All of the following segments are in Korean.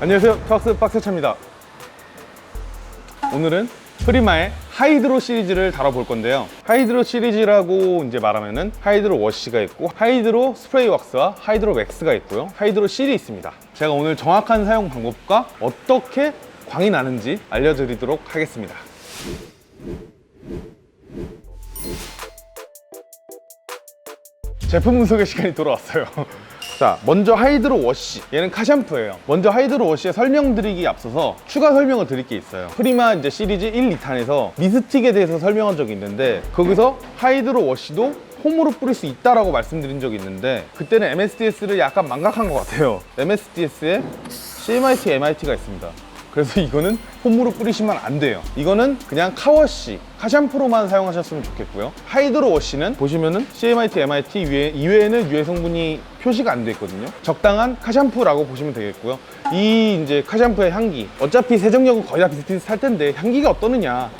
안녕하세요. 턱스 박세차입니다. 오늘은 프리마의 하이드로 시리즈를 다뤄볼 건데요. 하이드로 시리즈라고 이제 말하면은 하이드로 워시가 있고 하이드로 스프레이 왁스와 하이드로 맥스가 있고요. 하이드로 실이 있습니다. 제가 오늘 정확한 사용 방법과 어떻게 광이 나는지 알려드리도록 하겠습니다. 제품 분석의 시간이 돌아왔어요. 자, 먼저 하이드로 워시. 얘는 카샴푸예요. 먼저 하이드로 워시의 설명드리기 앞서서 추가 설명을 드릴 게 있어요. 프리마 이제 시리즈 1, 2탄에서 미스틱에 대해서 설명한 적이 있는데 거기서 하이드로 워시도 홈으로 뿌릴 수 있다라고 말씀드린 적이 있는데 그때는 MSDS를 약간 망각한 것 같아요. MSDS에 CMIT, MIT가 있습니다. 그래서 이거는 홈으로 뿌리시면 안 돼요. 이거는 그냥 카워시, 카샴푸로만 사용하셨으면 좋겠고요. 하이드로 워시는 보시면은 CMIT, MIT 위에, 이외에는 유해 성분이 표시가 안 돼 있거든요. 적당한 카샴푸라고 보시면 되겠고요. 이 이제 카샴푸의 향기. 어차피 세정력은 거의 다 비슷비슷할 텐데 향기가 어떠느냐.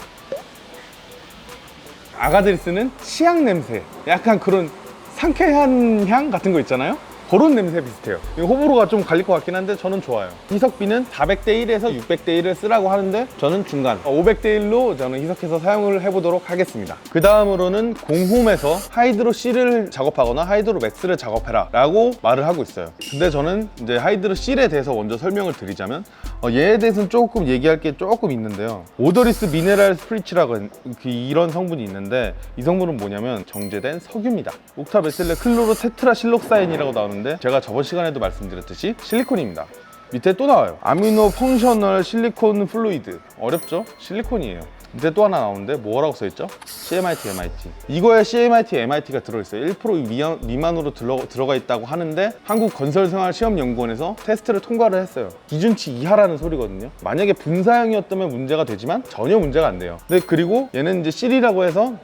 아가들이 쓰는 치약 냄새. 약간 그런 상쾌한 향 같은 거 있잖아요. 그런 냄새 비슷해요. 이 호불호가 좀 갈릴 것 같긴 한데 저는 좋아요. 희석비는 400대 1에서 600대 1을 쓰라고 하는데 저는 중간 500대 1로 저는 희석해서 사용을 해보도록 하겠습니다. 그 다음으로는 공홈에서 하이드로 C를 작업하거나 하이드로 맥스를 작업해라 라고 말을 하고 있어요. 근데 저는 이제 하이드로 C에 대해서 먼저 설명을 드리자면 어, 얘에 대해서는 조금 얘기할 게 조금 있는데요. 오더리스 미네랄 스프리치라고 그 이런 성분이 있는데 이 성분은 뭐냐면 정제된 석유입니다. 옥타베셀레 클로로 테트라실록사인이라고 나오는데 제가 저번 시간에도 말씀드렸듯이 실리콘입니다. 밑에 또 나와요. 아미노 펑셔널 실리콘 플루이드. 어렵죠? 실리콘이에요. 밑에 또 하나 나오는데 뭐라고 써있죠? CMIT, MIT. 이거에 CMIT, MIT가 들어있어요. 1% 미만, 미만으로 들어, 들어 가 있다고 하는데 한국건설생활시험연구원에서 테스트를 통과를 했어요. 기준치 이하라는 소리거든요. 만약에 분사형이었다면 문제가 되지만 전혀 문제가 안 돼요. 근데 그리고 얘는 이제 C이라고 해서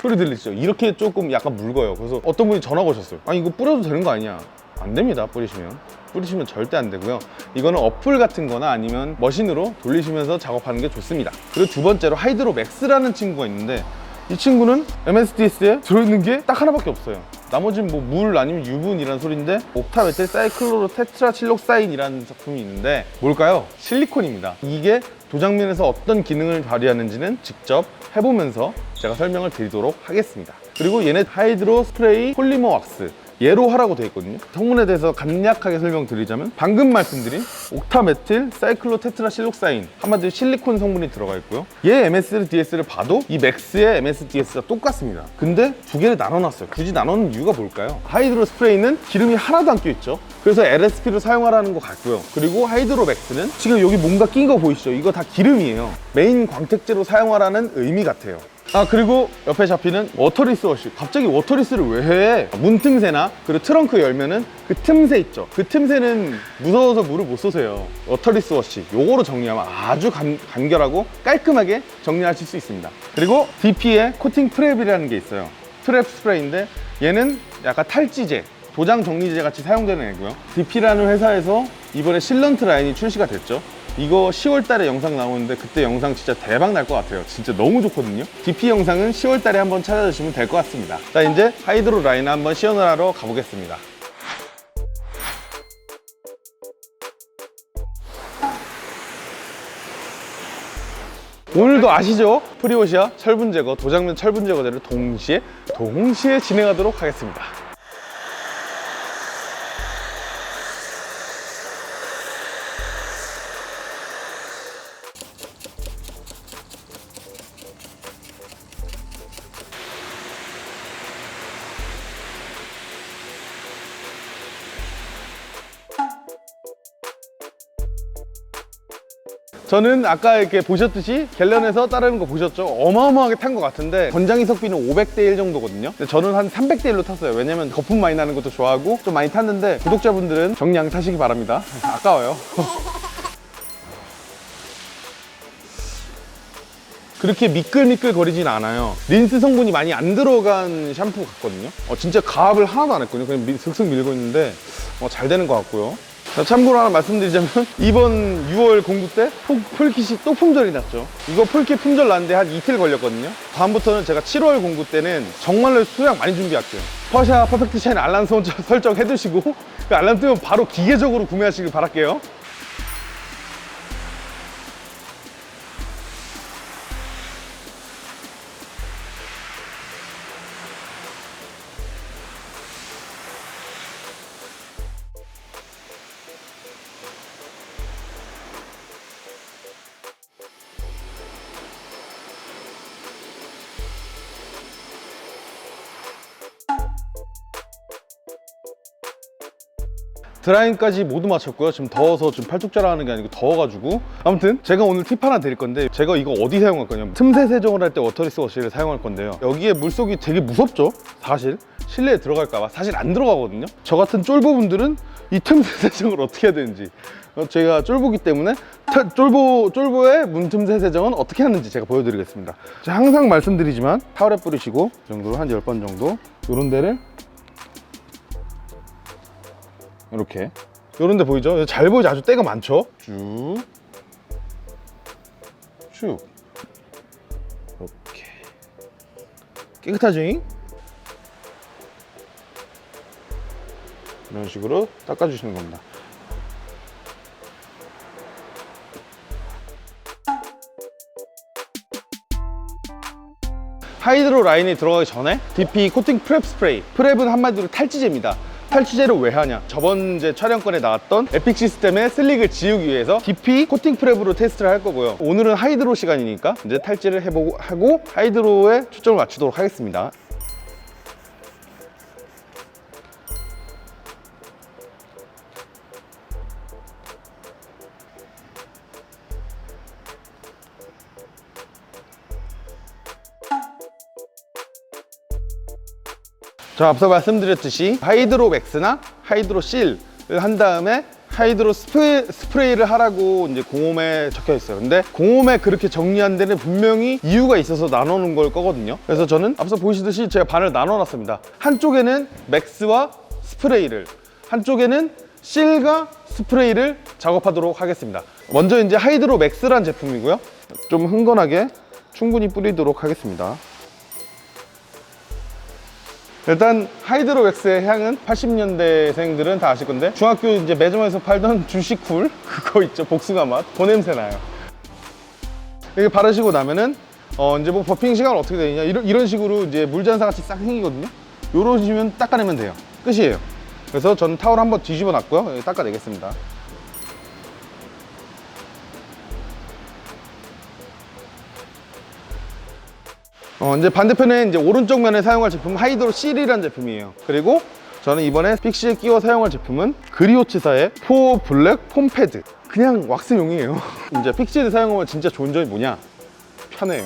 소리 들리죠? 이렇게 조금 약간 묽어요. 그래서 어떤 분이 전화 오셨어요. 아니 이거 뿌려도 되는 거 아니냐? 안 됩니다. 뿌리시면. 뿌리시면 절대 안 되고요. 이거는 어플 같은 거나 아니면 머신으로 돌리시면서 작업하는 게 좋습니다. 그리고 두 번째로 하이드로 맥스라는 친구가 있는데 이 친구는 MSDS에 들어있는 게 딱 하나밖에 없어요. 나머지는 뭐 물 아니면 유분이라는 소리인데 옥타베텔 사이클로로 테트라칠록사인이라는 작품이 있는데 뭘까요? 실리콘입니다. 이게 도장면에서 어떤 기능을 발휘하는지는 직접 해보면서 제가 설명을 드리도록 하겠습니다. 그리고 얘네 하이드로 스프레이 폴리머 왁스 얘로 하라고 되어 있거든요. 성분에 대해서 간략하게 설명드리자면 방금 말씀드린 옥타메틸 사이클로 테트라실록사인 한마디로 실리콘 성분이 들어가 있고요. 얘 MSDS를 봐도 이 맥스의 MSDS가 똑같습니다. 근데 두 개를 나눠놨어요. 굳이 나누는 이유가 뭘까요? 하이드로 스프레이는 기름이 하나도 안 껴있죠. 그래서 LSP를 사용하라는 것 같고요. 그리고 하이드로 맥스는 지금 여기 뭔가 낀 거 보이시죠? 이거 다 기름이에요. 메인 광택제로 사용하라는 의미 같아요. 아 그리고 옆에 잡히는 워터리스 워시. 갑자기 워터리스를 왜 해? 문틈새나 그리고 트렁크 열면은 그 틈새 있죠. 그 틈새는 무서워서 물을 못 쏘세요. 워터리스 워시. 요거로 정리하면 아주 간, 간결하고 깔끔하게 정리하실 수 있습니다. 그리고 DP에 코팅 프랩이라는 게 있어요. 프랩 스프레이인데 얘는 약간 탈지제 도장 정리제 같이 사용되는 애고요. DP라는 회사에서 이번에 실런트 라인이 출시가 됐죠 이거 10월 달에 영상 나오는데 그때 영상 진짜 대박 날 것 같아요. 진짜 너무 좋거든요. DP 영상은 10월 달에 한번 찾아주시면 될 것 같습니다. 자, 이제 하이드로 라인 한번 시연을 하러 가보겠습니다. 오늘도 아시죠? 프리오시아 철분 제거, 도장면 철분 제거제를 동시에 동시에 진행하도록 하겠습니다. 저는 아까 이렇게 보셨듯이 갤런에서 따르는 거 보셨죠? 어마어마하게 탄 것 같은데 권장 이석비는 500대 1 정도거든요. 근데 저는 한 300대 1로 탔어요. 왜냐면 거품 많이 나는 것도 좋아하고 좀 많이 탔는데 구독자분들은 정량 타시기 바랍니다. 아까워요. 그렇게 미끌미끌 거리진 않아요. 린스 성분이 많이 안 들어간 샴푸 같거든요. 어, 진짜 가압을 하나도 안 했거든요. 그냥 밀- 슥슥 밀고 있는데 어, 잘 되는 것 같고요. 자, 참고로 하나 말씀드리자면 이번 6월 공구 때 폴- 폴킷이 또 품절이 났죠. 이거 폴킷 품절 났는데 한 이틀 걸렸거든요. 다음부터는 제가 7월 공구 때는 정말로 수량 많이 준비할게요. 퍼샤 퍼펙트 샤인 알람 설정, 설정 해두시고 알람 뜨면 바로 기계적으로 구매하시길 바랄게요. 드라인까지 모두 마쳤고요. 지금 더워서 지금 팔뚝자랑하는 게 아니고 더워가지고 아무튼 제가 오늘 팁 하나 드릴 건데 제가 이거 어디 사용할 거냐면 틈새 세정을 할 때 워터리스 워시를 사용할 건데요. 여기에 물속이 되게 무섭죠? 사실 실내에 들어갈까봐 사실 안 들어가거든요. 저 같은 쫄보분들은 이 틈새 세정을 어떻게 해야 되는지 어, 제가 쫄보기 때문에 타- 쫄보 쫄보의 문틈새 세정은 어떻게 하는지 제가 보여드리겠습니다. 항상 말씀드리지만 타월에 뿌리시고 이 정도로 한 10번 정도 이런 데를 이렇게 이런 데 보이죠? 잘 보이지 아주 때가 많죠? 쭉 쭉. 이렇게 깨끗하지? 이런 식으로 닦아주시는 겁니다 하이드로 라인에 들어가기 전에 DP 코팅 프랩 스프레이 프랩은 한마디로 탈취제입니다 탈취제를 왜 하냐? 저번 이제 촬영권에 나왔던 에픽 시스템의 슬릭을 지우기 위해서 DP 코팅 프랩으로 테스트를 할 거고요. 오늘은 하이드로 시간이니까 이제 탈취를 해보고 하고 하이드로에 초점을 맞추도록 하겠습니다 자, 앞서 말씀드렸듯이 하이드로 맥스나 하이드로 실을 한 다음에 하이드로 스프레이, 스프레이를 하라고 이제 공홈에 적혀 있어요. 근데 공홈에 그렇게 정리한 데는 분명히 이유가 있어서 나눠놓은 걸 거거든요. 그래서 저는 앞서 보시듯이 제가 반을 나눠놨습니다. 한쪽에는 맥스와 스프레이를, 한쪽에는 실과 스프레이를 작업하도록 하겠습니다. 먼저 이제 하이드로 맥스란 제품이고요. 좀 흥건하게 충분히 뿌리도록 하겠습니다. 일단 하이드로 웩스의 향은 80년대생들은 다 아실 건데 중학교 이제 매점에서 팔던 주식쿨 그거 있죠. 복숭아 맛. 그 냄새 나요. 이렇게 바르시고 나면은 어 이제 뭐 버핑 시간 어떻게 되느냐. 이런, 이런 식으로 이제 물잔사 같이 싹 생기거든요. 식으면 닦아내면 돼요. 끝이에요. 그래서 저는 타월 한번 뒤집어 놨고요. 닦아내겠습니다 어, 이제 반대편에 이제 오른쪽 면에 사용할 제품은 하이드로 실이라는 제품이에요. 그리고 저는 이번에 픽시에 끼워 사용할 제품은 그리오치사의 포 블랙 폼 패드. 그냥 왁스용이에요. 이제 픽시를 사용하면 진짜 좋은 점이 뭐냐? 편해요.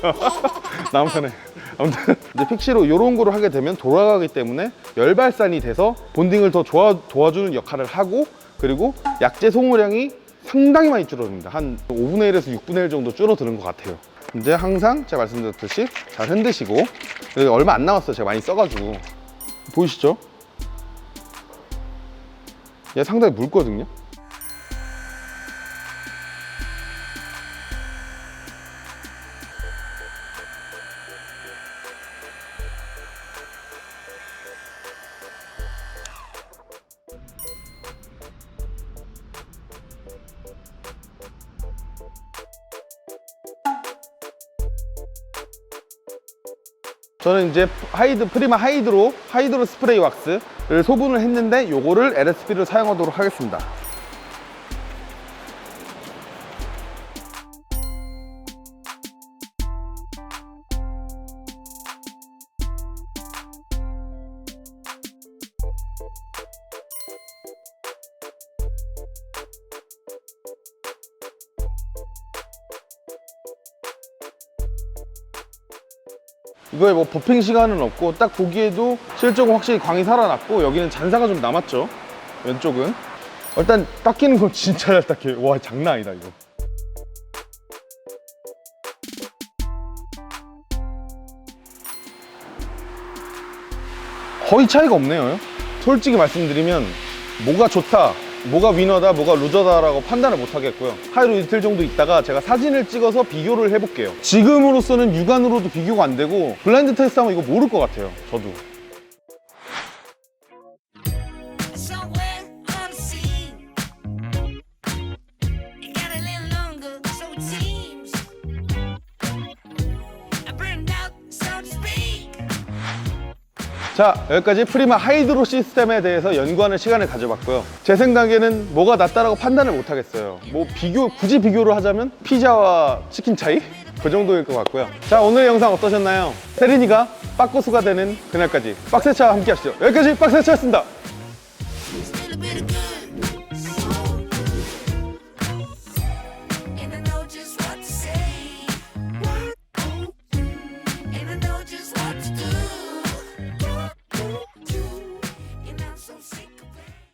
나무 편해. 아무튼 이제 픽시로 이런 거를 하게 되면 돌아가기 때문에 열발산이 돼서 본딩을 더 좋아, 도와주는 역할을 하고 그리고 약재 소모량이 상당히 많이 줄어듭니다. 한 5분의 1에서 6분의 1 정도 줄어드는 것 같아요. 이제 항상 제가 말씀드렸듯이 잘 흔드시고 여기 얼마 안 남았어요. 제가 많이 써가지고 보이시죠? 얘 상당히 묽거든요. 저는 이제 하이드 프리마 하이드로 하이드로 스프레이 왁스를 소분을 했는데 요거를 LSP를 사용하도록 하겠습니다. 이거에 뭐 버핑 시간은 없고 딱 보기에도 실적은 확실히 광이 살아났고 여기는 잔사가 좀 남았죠. 왼쪽은. 일단 닦이는 건 진짜 잘 닦여요 와 장난 아니다 이거. 거의 차이가 없네요. 솔직히 말씀드리면 뭐가 좋다 뭐가 위너다 뭐가 루저다라고 판단을 못 하겠고요. 하루 이틀 정도 있다가 제가 사진을 찍어서 비교를 해볼게요. 지금으로서는 육안으로도 비교가 안 되고 블라인드 테스트 하면 이거 모를 것 같아요 저도 자 여기까지 프리마 하이드로 시스템에 대해서 연구하는 시간을 가져봤고요. 제 생각에는 뭐가 낫다라고 판단을 못 하겠어요. 뭐 비교 굳이 비교를 하자면 피자와 치킨 차이? 그 정도일 것 같고요. 자 오늘 영상 어떠셨나요? 세린이가 빠꼬수가 되는 그날까지 빡세차 함께 하시죠. 여기까지 빡세차였습니다